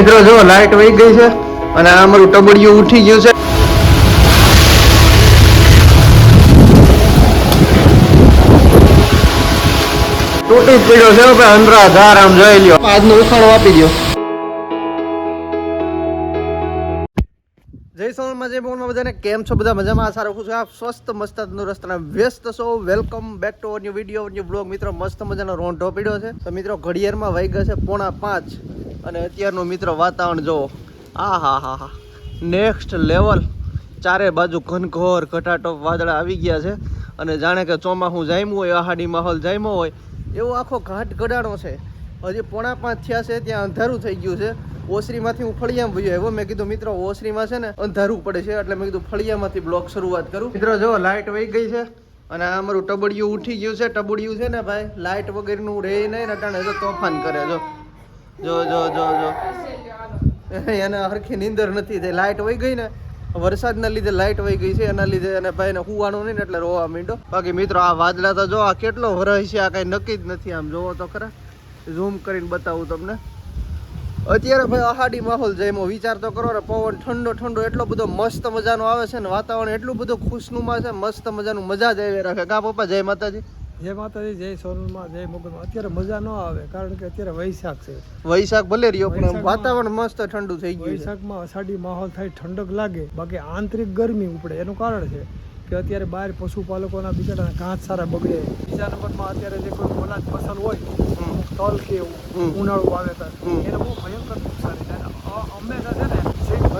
મિત્રો જો લાઈટ વહી ગઈ છે અને આ અમારું ટબડિયું ઉઠી ગયું છે. તૂટી જ પડ્યો છે ભાઈ અંધરાધાર આમ જોઈ લ્યો. આજનો ઉખાણો આપી દો જય સોનમાં જય બધાને કેમ છો? બધા મજામાં? આશા રાખું છું આપ સ્વસ્થ મસ્ત તંદુરસ્ત વ્યસ્ત છો. Welcome back to new video new blog મિત્રો મસ્ત મજાનો રોંઢો પીડ્યો છે. તો મિત્રો ઘડિયાળમાં વાગ્યા છે પોણા પાંચ. અને અત્યારનું મિત્રો વાતાવરણ જુઓ આ હા હા હા. નેક્સ્ટ લેવલ ચારે બાજુ ઘનઘોર ઘટાટો વાદળા આવી ગયા છે. અને જાણે કે ચોમાસું જામ્યું હોય, આહાડી માહોલ જામ્યો હોય, એવો આખો ઘાટ ગડાણો છે. હજી પોણા પાંચ થયા છે, ત્યાં અંધારું થઈ ગયું છે. ઓસરીમાંથી હું ફળિયામાં ભયો આવ્યો. મેં કીધું, મિત્રો, ઓસરીમાં છે ને અંધારું પડે છે. એટલે મેં કીધું, ફળિયામાંથી બ્લોક શરૂઆત કરું. મિત્રો, જો લાઇટ વહી ગઈ છે અને આ અમારું ટબડિયું ઉઠી ગયું છે. ટબડિયું છે ને ભાઈ લાઇટ વગરનું રહે નહીં ને અટાણે તોફાન કરે. જો જો જો જો જો. એને હરખી નીંદર નથી થઈ. લાઇટ વહી ગઈ ને. વરસાદના લીધે લાઇટ વહી ગઈ છે. એના લીધે એને ભાઈને હુવાનું નહીં એટલે રોવા માંડો બાકી મિત્રો, આ વાદળા તો જો, આ કેટલો વરસ છે, આ કઈ નક્કી જ નથી આમ. જોવો તો ખરા. ઝૂમ કરીને બતાવું તમને. અત્યારે ભાઈ અહાડી માહોલ જઈમો વિચાર તો કરો ને, પવન ઠંડો ઠંડો, એટલો બધો મસ્ત મજાનો આવે છે ને, વાતાવરણ એટલું બધું ખુશનુમા છે, મસ્ત મજાનું મજા જ આવી રાખે. કા પપ્પા, જય માતાજી. જય માતાજી જય સોનલમાં જય મોગલમાં. અત્યારે મજા ન આવે કારણ કે અત્યારે વૈશાખ છે. વૈશાખ ભલે રહ્યો પણ વાતાવરણ મસ્ત ઠંડુ થઈ ગયું છે. વૈશાખમાં અષાઢી માહોલ થાય ઠંડક લાગે. બાકી આંતરિક ગરમી ઉપડે એનું કારણ છે કે અત્યારે બહાર પશુપાલકોના બિચારાના ઘાસ સારા બગડે. બીજા નંબરમાં અત્યારે જે કોઈ અનાજ ફસલ હોય. તલ કે ઉનાળું વાવેતર. એને બહુ ભયંકર નુકસાન થાય અમે છે ને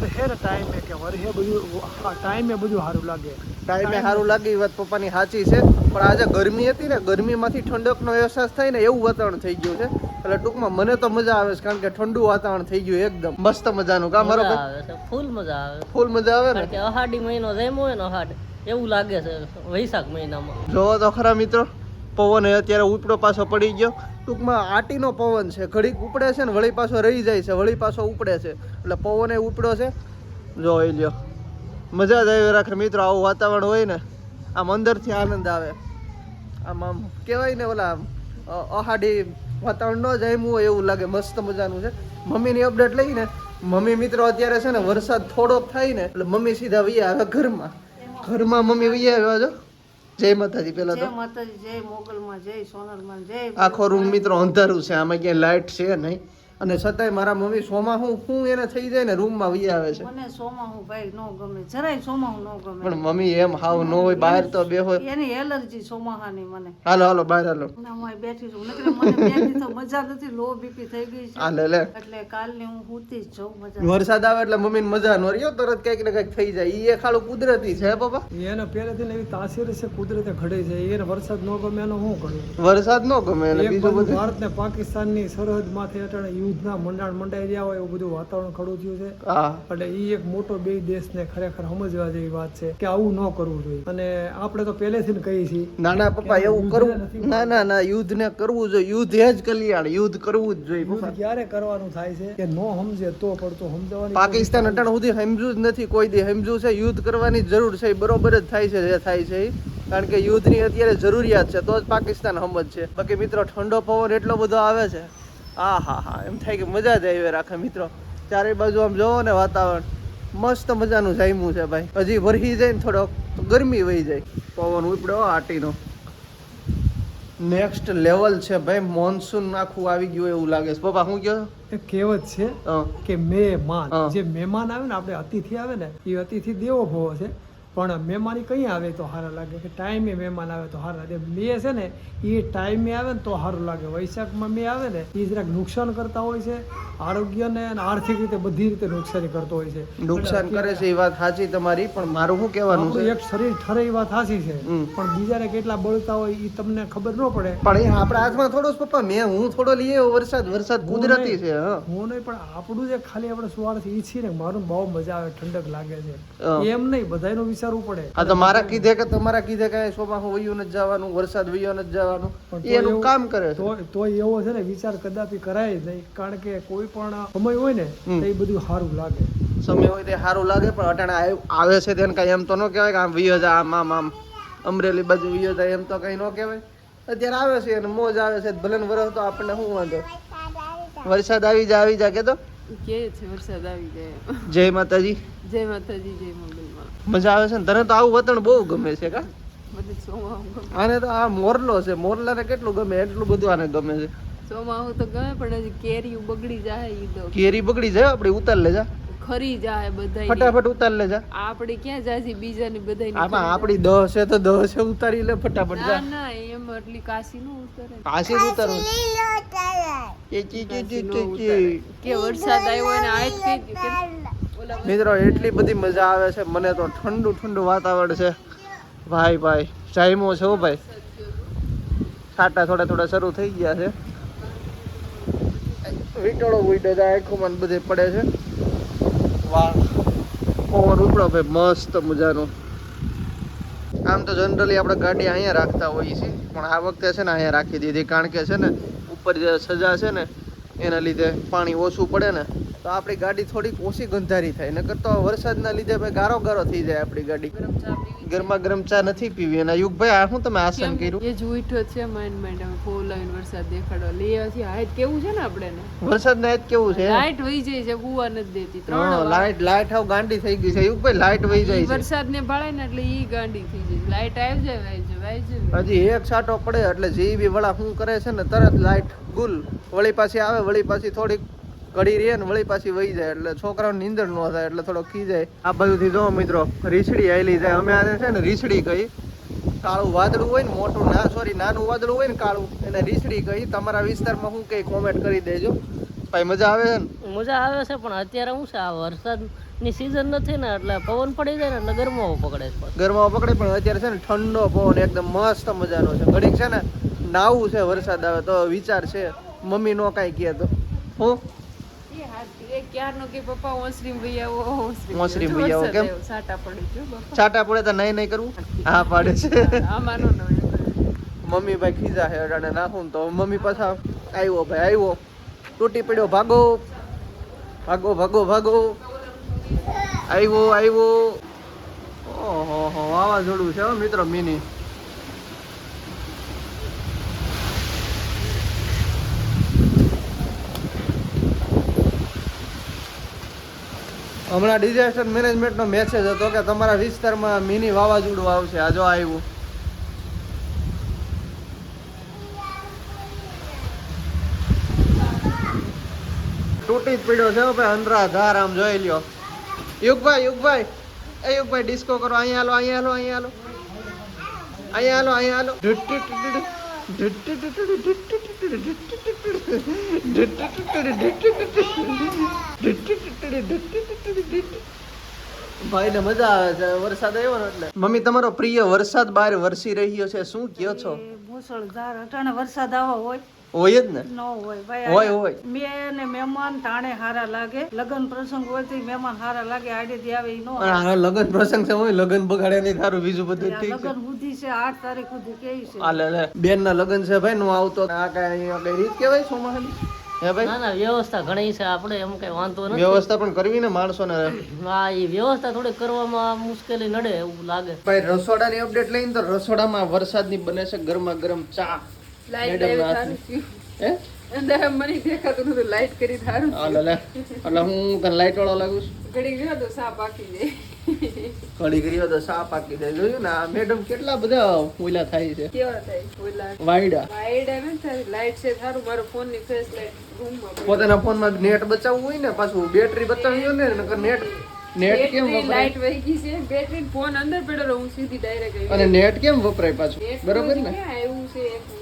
વરહે ને ટાઈમે કે વરહે બધું આ ટાઈમે બધું સારું લાગે. ટાઈમે સારું લાગે એ વાત પપ્પાની સાચી છે. પણ આજે ગરમી હતી ને ગરમીમાંથી ઠંડકનો અહેસાસ થાય ને એવું વાતાવરણ થઈ ગયું છે. એટલે ટૂંકમાં મને તો મજા આવે છે કારણ કે ઠંડુ વાતાવરણ થઈ ગયું એકદમ. મસ્ત મજાનું કામ મારો મજા આવે છે ફૂલ મજા આવે ફૂલ મજા આવે ને? કે અહાડી મહિનો જેમ હોય ને અહાડ એવું લાગે છે વૈશાખ મહિનામાં. જોવો તો ખરા મિત્રો પવન એ અત્યારે ઉપડો પાછો પડી ગયો. ટૂંકમાં આટીનો પવન છે. ઘડીક ઉપડે છે ને વળી પાછો રહી જાય છે, વળી પાછો ઉપડે છે. એટલે પવન એ ઉપડો છે. જોઈ લ્યો. મજા જ આવી રાખે મિત્રો, આવું વાતાવરણ હોય ને, આમ અંદરથી આનંદ આવે. આમ આમ કહેવાય ને ઓલા અહાડી વાતાવરણ ન જામ્યું હોય એવું લાગે, મસ્ત મજાનું છે. મમ્મીની અપડેટ લઈને મમ્મી મિત્રો અત્યારે છે ને વરસાદ થોડોક થાય ને, એટલે મમ્મી સીધા વૈયા આવે ઘરમાં. ઘરમાં મમ્મી વૈયા આવ્યા છો જય માતાજી પેલા તો. જય માતાજી જય મોગલમાં જય સોનલમાં જય આખો રૂમ મિત્રો અંધારું છે આમાં ક્યાંય લાઇટ છે નહીં. અને છતાંય મારા મમ્મી સોમાં હું હું એને થઈ જાય ને રૂમમાં વહી આવે છે. મને સોમાહું ભાઈ નો ગમે જરાય સોમાહું નો ગમે. પણ મમ્મી એમ હાવ નો હોય બહાર તો બે હોય. એની એલર્જી સોમાહાની મને. હાલો હાલો બહાર હાલો. હું બેઠી છું નકર મને બે તો મજા નથી લો બીપી થઈ ગઈ છે. હાલે લે. એટલે કાલની હું હુતી જ જઉં મજા. વરસાદ આવે એટલે મમ્મીને મજા ન રહ્યો તરત કંઈક ને કંઈક થઈ જાય. ઈ એ ખાલું કુદરતી છે બાબા એને પહેલેથી ને એવી તાસીર છે કુદરતે ઘડે છે. એને વરસાદ નો ગમે એનો શું કરવું વરસાદ નો ગમે એને બીજું બધું ભારત ને પાકિસ્તાનની સરહદ માથે અટાણે યુદ્ધના મંડાણ મંડાઈ રહ્યા હોય એવું બધું વાતાવરણ ખડું થયું છે. એટલે એ એક મોટો બે દેશને ખરેખર સમજવા જેવી વાત છે કે આવું ન કરવું જોઈએ. અને આપણે તો પહેલેથી જ કહીએ છીએ ના ના પપ્પા એવું કરવું ના ના ના યુદ્ધ ને કરવું જોઈએ. યુદ્ધ એ જ કલ્યાણ. યુદ્ધ કરવું જ જોઈએ યુદ્ધ ક્યારે કરવાનું થાય છે કે ન સમજે તો પડતો સમજવાની પાકિસ્તાન અટાણ સુધી સમજ્યું જ નથી. કોઈ દી સમજ્યું છે. યુદ્ધ કરવાની જરૂર છે. બરોબર જ થાય છે જે થાય છે. કારણ કે યુદ્ધની અત્યારે જરૂરિયાત છે. તો જ પાકિસ્તાન સમજ છે બાકી મિત્રો ઠંડો પવન એટલો બધો આવે છે. આ હા હા એમ થાય કે મજા જ આવી રાખે મિત્રો. ચારે બાજુ આમ જોવો ને વાતાવરણ. મસ્ત મજાનું જામ્યું છે ભાઈ. હજી વરહી જાય ને થોડોક ગરમી વહી જાય. પવન ઉપડ્યો આટીનો નેક્સ્ટ લેવલ છે ભાઈ મોન્સૂન આખું આવી ગયું એવું લાગે છે. પપ્પા શું કહો કહેવત છે કે મહેમાન જે મહેમાન આવે ને આપણે અતિથિ આવે ને એ અતિથિ દેવો ભવો છે. પણ મહેમાની કઈ આવે તો સારા લાગે? કે ટાઈમે મહેમાન આવે તો સારા લાગે? મે છે ને એ ટાઈમે આવે ને તો સારું લાગે. વૈશાખમાં મે આવે ને એ જરાક નુકસાન કરતા હોય છે આરોગ્યને અને આર્થિક રીતે બધી રીતે નુકસાની કરતો હોય છે. નુકસાન કરે છે એ વાત સાચી તમારી પણ મારું શું કહેવાનું છે? એક શરીર ઠરે એ વાત સાચી છે. પણ બીજાને કેટલા બળતા હોય એ તમને ખબર ન પડે. પણ એ આપણા હાથમાં થોડો પપ્પા. મેં હું થોડો લઈ આવ્યો વરસાદ વરસાદ કુદરતી છે હું. નહીં પણ આપણું જે ખાલી આપણે સ્વાર્થ ઈ છીએ ને મારું બહુ મજા આવે ઠંડક લાગે છે. એમ નહીં બધાયનું વિચારવું પડે. આ તો મારા કીધે કે તમારા કીધે કે હું વયું નથી જવાનું વરસાદ વયો નથી જવાનું એનું કામ કરે તો તો એવો છે ને વિચાર કદાપી કરાય જ નહીં. કારણ કે કોઈ પણ સમય હોય ને તો એ બધું સારું લાગે. સમય હોય તે સારું લાગે પણ અટાણે આવે છે તેને કઈ એમ તો ન કહેવાય કે આમ વયો જા આમ આમ આમ અમરેલી બાજુ વયો જાય એમ તો કઈ ન કહેવાય. અત્યારે આવે છે અને મોજ આવે છે ભલે ને વરસ તો આપણને શું વાંધો? વરસાદ આવી જાય આવી જાય કે તો કે છે વરસાદ આવી જાય જય માતાજી. જય માતાજી જય મંગલમાં મજા આવે છે ને? તને તો આવું વતન બહુ ગમે છે કા? આને તો આ મોરલો છે. મોરલાને કેટલું ગમે? એટલું બધું આને ગમે છે. સોમાં તો ગમે પણ હજી કેરી બગડી જાય એ તો. કેરી બગડી જાય? આપણે ઉતાર લેજા. ખરી જાય બધા ફટાફટ ઉતાર લેજા. આપણે ક્યાં જાય બીજાની બધા આમાં આપડી દસ છે તો દસ છે ઉતારી લે ફટાફટ ના જા. ના એમ એટલી કાશી નું ઉતરે. કાશી નું ઉતારવું એ ચી ચી ચી ચી ચી. કે વરસાદ આવ્યો ને આજ જ કે મિત્રો એટલી બધી મજા આવે છે. મને તો ઠંડુ ઠંડુ વાતાવરણ છે. ભાઈ ભાઈ જાયમો છે હો ભાઈ. છાટા થોડા થોડા શરૂ થઈ ગયા છે. વીટોળો વીટો જાય આંખોમાં બધે પડે છે. વાહ. ઓવર ઉપડો ભાઈ મસ્ત મજાનો. આમ તો જનરલી આપણે ગાડી અહીંયા રાખતા હોઈએ છીએ, પણ આ વખતે છે ને અહીંયા રાખી દીધી, કારણ કે છે ને, ઉપર જે સજા છે ને, એના લીધે પાણી ઓછું પડે ને તો આપણી ગાડી થોડીક ઓછી ગંધારી થાય. નકર તો વરસાદના લીધે ભાઈ ગારો ગારો થઈ જાય આપણી ગાડી. ગરમ. ગરમા ચા નથી પીવી. અને યુગભાઈ આ શું તમે આસન કર્યું? એ જ ઉઠ્યો છે માઇન્ડ માઇન્ડ અમે ફોર લાઈન વરસાદ દેખાડો લઈ આવ્યા હાઈટ કેવું છે ને આપણે વરસાદ ને કેવું છે? લાઈટ વહી જાય છે બુવા નથી દેતી. ત્રણ લાઈટ લાઈટ હાવ ગાંડી થઈ ગઈ છે. યુગભાઈ લાઈટ વહી જાય છે. વરસાદ ને ભાળે ને એટલે ઈ ગાંડી થઈ જાય લાઈટ આવી જાય વાઈ જાય હજી એક છાંટો પડે એટલે જે બી વળા શું કરે છે ને તરત લાઈટ ગુલ. વળી પાછી આવે વળી પાછી થોડીક ઘડી રહે ને વળી પાછી વહી જાય એટલે છોકરાઓ નીંદર ન થાય એટલે થોડો ખી જાય. આ બાજુથી જો મિત્રો રીછડી આવેલી જાય અમે આને છે ને રીછડી કહી કાળું વાદળું હોય ને મોટું ના સોરી નાનું વાદળું હોય ને કાળું એને રીછડી કહી તમારા વિસ્તારમાં હું કઈ કોમેન્ટ કરી દેજો. ભાઈ મજા આવે છે ને? મજા આવે છે પણ અત્યારે શું છે આ વરસાદની સિઝન નથી ને એટલે પવન પડી જાય ને એટલે ગરમાવો પકડે છે ગરમાવો પકડે પણ અત્યારે છે ને ઠંડો પવન એકદમ મસ્ત મજાનો છે. ઘડીક છે ને નાવું છે વરસાદ આવે તો વિચાર છે. મમ્મી નો કાંઈ કહે તો. હું? છાટા પડે તો નહીં નહીં કરવું હા પાડે છે. મમ્મી ભાઈ ખીજા હે અડાને નાખું તો મમ્મી પાછા આવ્યો ભાઈ આવ્યો તૂટી પડ્યો ભાગો. ભાગો ભાગો ભાગો. આવ્યો આવ્યો ઓહો હો વાવાઝોડું છે હો મિત્રો મિની. હમણાં ડિઝાસ્ટર મેનેજમેન્ટનો મેસેજ હતો કે તમારા વિસ્તારમાં મિની વાવાઝોડું આવશે. આ જો આવ્યું. તૂટી જ પડ્યો છે ભાઈ, અંધરાધાર આમ જોઈ લ્યો. યુગભાઈ યુગભાઈ. એ યુગભાઈ ડિસ્કો કરો. અહીંયા હાલો અહીંયા હાલો અહીંયા હાલો. અહીંયા હાલો અહીંયા હાલો. ભાઈ ને મજા આવે છે. વરસાદ આવ્યો ને એટલે. મમ્મી, તમારો પ્રિય વરસાદ બહાર વરસી રહ્યો છે. શું કયો છો? મુસળધાર અટાણે વરસાદ આવો હોય. હોય જ ને? ન હોય. ભાઈ હોય, હોય. મેં ને મહેમાન તાણે હારા લાગે. લગન પ્રસંગ હોય તો મહેમાન હારા લાગે આડેથી આવે ઈ નો આ લગન પ્રસંગ છે હોય લગન બગાડે નહીં તારું બીજું બધું ઠીક છે. લગ્ન સુધી છે 8 તારીખ સુધી કેવી છે. હાલે લે બેન ના લગન છે ભાઈ નો આવતો. આ કઈ અહીંયા કઈ રીત કેવાય સોમાહાની હે ભાઈ? ના ના વ્યવસ્થા ઘણી છે આપણે એમ કઈ વાંધો નથી. વ્યવસ્થા પણ કરવી ને માણસો ને હા એ વ્યવસ્થા થોડી કરવામાં મુશ્કેલી નડે એવું લાગે. ભાઈ રસોડાની અપડેટ લઈને તો રસોડામાં વરસાદની બને છે ગરમા ગરમ ચા. લાઈટ હે? અંદર મને દેખાતું નતું લાઈટ કરી સારું આ લે લે. એટલે હું તને લાઈટ વાળો લાગુ છું? ઘડી ગયો તો સાપ પાકી જાય ઘડી કર્યો તો સા પાકી દે. જોયું ને મેડમ કેટલા બધા ઓલા થાય છે. કેવા થાય? ઓલા વાયડા. લાઈટ ને તારી લાઈટ છે સારું મારો ફોનની ફેસ લાઈટ પોતાના ફોનમાં નેટ બચાવવું હોય ને પાછું બેટરી બચાવવી હોય ને નકર નેટ નેટ કેમ વપરાય? લાઈટ વહી ગઈ છે. બેટરી ફોન અંદર પડેલો હું સીધી ડાયરેક્ટ અને નેટ કેમ વપરાય પાછું? બરોબર ને? ઊંધી છે.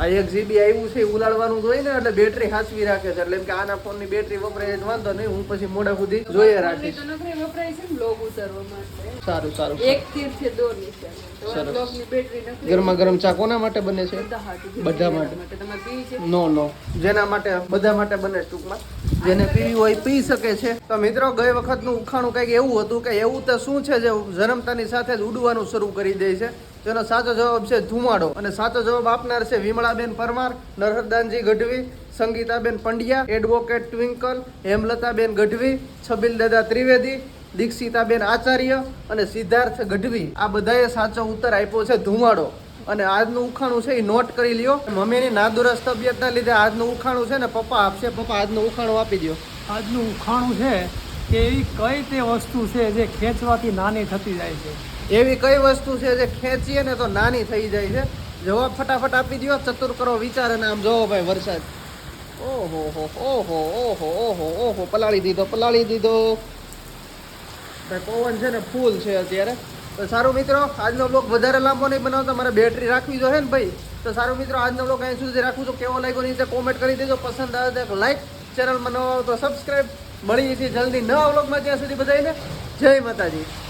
આ એક જીબી આવ્યું છે ઉલાડવાનું જોઈએ ને એટલે બેટરી હાચવી રાખે છે. એટલે એમ કે આના ફોનની બેટરી વપરાય એટલે વાંધો નહીં હું પછી મોડા સુધી જોઈએ ફોનની રાખીશ. તો નખરી વપરાય છે ને ઉતારવા માટે. સારું સારું. એક તીર છે દો ગરમા ગરમ ચા કોના માટે બને છે? બધા માટે. નો નો. જેના માટે બધા માટે બને ટૂંકમાં. જેને પીવી હોય પી શકે છે. તો મિત્રો ગઈ વખતનું ઉખાણું કંઈક એવું હતું કે એવું તો શું છે જે જન્મતાની સાથે જ ઉડવાનું શરૂ કરી દે છે. તેનો સાચો જવાબ છે ધુમાડો. અને સાચો જવાબ આપનાર છે વિમળાબેન પરમાર, નરહરદાનજી ગઢવી, સંગીતાબેન પંડ્યા, એડવોકેટ ટ્વિંકલ, હેમલતાબેન ગઢવી, છબીલદાદા ત્રિવેદી, દીક્ષિતાબેન આચાર્ય અને સિદ્ધાર્થ ગઢવી. આ બધાએ સાચો ઉત્તર આપ્યો છે ધુમાડો. અને આજનું ઉખાણું છે એ નોટ કરી લ્યો. મમ્મીની નાદુરસ્ત તબિયતના લીધે આજનું ઉખાણું છે ને પપ્પા આપશે. પપ્પા, આજનું ઉખાણું આપી દો આજનું ઉખાણું છે કે એવી કઈ તે વસ્તુ છે જે ખેંચવાથી નાની થતી જાય છે? એવી કઈ વસ્તુ છે જે ખેંચીએ ને તો નાની થઈ જાય છે? જવાબ ફટાફટ આપી દો ચતુર કરો વિચાર અને આમ જોવો ભાઈ વરસાદ. ઓહો, હો ઓહો ઓહો ઓહો ઓહો, પલાળી દીધો પલાળી દીધો. ભાઈ પવન છે ને ફૂલ છે અત્યારે. તો સારું મિત્રો, આજનો બ્લોગ વધારે લાંબો નહીં બનાવતો, મારે બેટરી રાખવી જોઈએ ને ભાઈ. તો સારું મિત્રો, આજનો બ્લોગ અહીં સુધી રાખું છું. કેવો લાગ્યો નીચે કોમેન્ટ કરી દેજો. પસંદ આવે તો લાઈક ચેનલમાં નવો આવો તો સબસ્ક્રાઈબ છીએ જલ્દી ન બ્લોગમાં ત્યાં સુધી બધાને જય માતાજી.